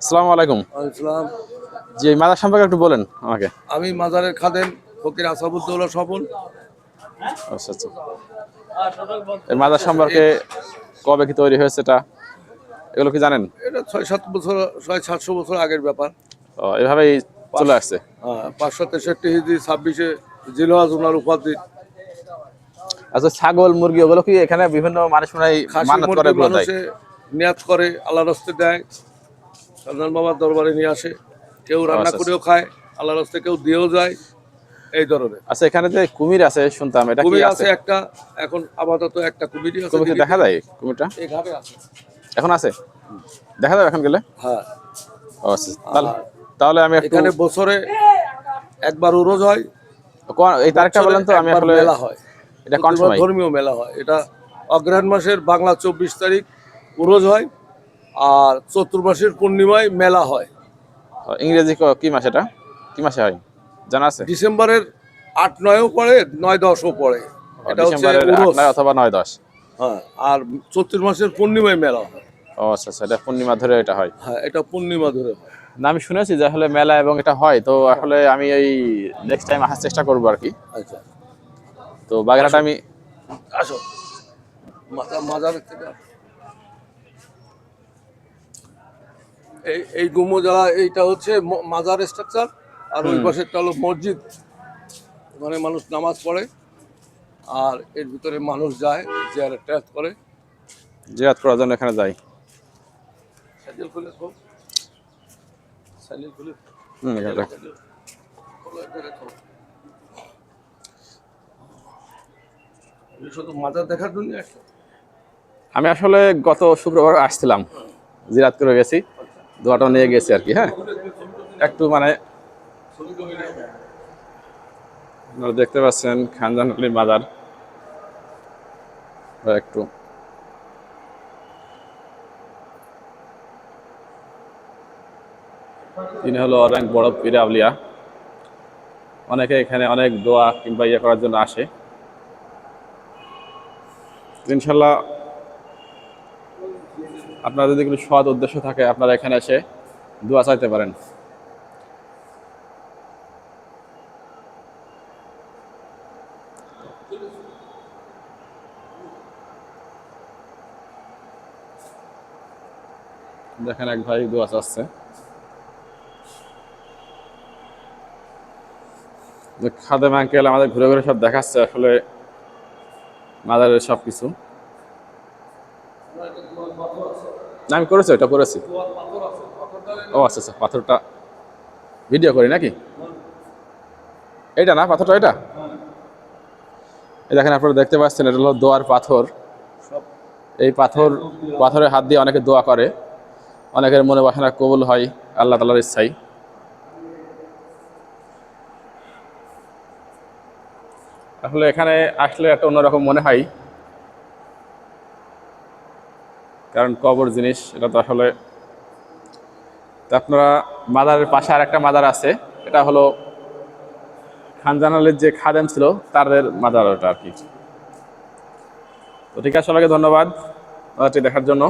আসসালামু আলাইকুম। জি মাদার সম্পর্কে একটু বলেন আমাকে। আমি মাজারের খাদেম ফকির আসাবুদ্দৌলা স্বপন। আচ্ছা আচ্ছা। এই মাদার সম্পর্কে কবে কি তৈরি হয়েছে এটা? এগুলো কি জানেন? এটা ছয় সাত বছর ছয় সাতশো বছর আগের ব্যাপার। ও, এভাবেই চলে আসছে? হ্যাঁ, পাঁচশো তেষট্টি হিজড়ি ছাব্বিশে ওনার উপাধি। আচ্ছা ছাগল মুরগি ওগুলো কি এখানে বিভিন্ন মানুষ মনে মানত করে করে আল্লাহ রাস্তে দেয়। সাধারণ বাবার দরবারে নিয়ে আসে। কেউ রান্না আচ্ছা, করেও খায় আল্লাহ রাস্তে কেউ দিয়েও যায় এই ধরনের। আচ্ছা এখানে যে কুমির আছে শুনতাম এটা কুমির আছে? একটা এখন আপাতত একটা কুমিরই আছে। কুমির দেখা যায় কুমিরটা? এই ঘাটে আছে। এখন আছে? দেখা যাবে এখন গেলে? হ্যাঁ। আচ্ছা তাহলে তাহলে আমি এখানে বছরে একবার উরোজ হয়। কোন- এই তারিখটা বলেন তো আমি আসলে মেলা হয়। এটা কোন ধর্মীয় মেলা হয়। এটা অগ্রহায়ণ মাসের বাংলা চব্বিশ তারিখ উরোজ হয়। আর চতুর্মাসের পূর্ণিমায় মেলা হয়। ইংরেজি কি মাস এটা? কি মাসে হয়? জানা আছে? ডিসেম্বরের আট নয়ও পড়ে নয় দশও পড়ে। এটা হচ্ছে অথবা নয় দশ। হ্যাঁ আর চতুর্মাসের পূর্ণিমায় মেলা হয়। ও আচ্ছা আচ্ছা এটা পূর্ণিমা ধরে এটা হয়। হ্যাঁ এটা পূর্ণিমা ধরে হয়। না আমি শুনেছি যে আসলে মেলা এবং এটা হয় তো আসলে আমি এই নেক্সট টাইম আসার চেষ্টা করব আর কি। আচ্ছা। তো বাগেরহাট আমি আসো। মাজা- মাজারের থেকে এই এই গুমোজা এইটা হচ্ছে মাজার স্ট্রাকচার আর ওই পাশেরটা হলো মসজিদ। ওখানে মানুষ নামাজ পড়ে আর এর ভিতরে মানুষ যায় জিয়ারে ট্যাচ করে। জিরাত করার জন্য এখানে যায়। স্যান্ডেল খুলে স্যান্ডেল খুলে হুম, এখানে আমি আসলে গত শুক্রবার আসছিলাম জিরাত করে গেছি। দোয়াটা নিয়ে গেছে আর কি হ্যাঁ? একটু মানে দেখতে পাচ্ছেন খানজান আলীর বাজার একটু তিনি হলো অনেক বড় পীর আউলিয়া। অনেকে এখানে অনেক দোয়া কিংবা ইয়ে করার জন্য আসে। ইনশাল্লাহ আপনার যদি কোনো সৎ উদ্দেশ্য থাকে, আপনারা এখানে এসে দোয়া চাইতে পারেন। দেখেন এক ভাই দোয়া চাচ্ছে। খাদেম আঙ্কেল আমাদের ঘুরে ঘুরে সব দেখাচ্ছে, আসলে মাদারের সব কিছু না, আমি করেছি ওটা করেছি ও আচ্ছা আচ্ছা পাথরটা ভিডিও করি নাকি? এটা না, পাথরটা এটা দেখেন, আপনারা দেখতে পাচ্ছেন, এটা হলো দোয়ার পাথর। এই পাথর, পাথরের হাত দিয়ে অনেকে দোয়া করে। অনেকের মনে বাসনা কবুল হয়, আল্লাহ তালার ইচ্ছাই আসলে এখানে আসলে একটা অন্যরকম মনে হয়। কারণ কবর জিনিস, এটা তো আসলে আপনারা মাদারের পাশে আর একটা মাদার আছে, এটা হলো খানজান আলীর যে খাদেম ছিল, তাদের মাদার ওটা আর কি। তো ঠিক আছে, সবাইকে ধন্যবাদ মাদারটি দেখার জন্য।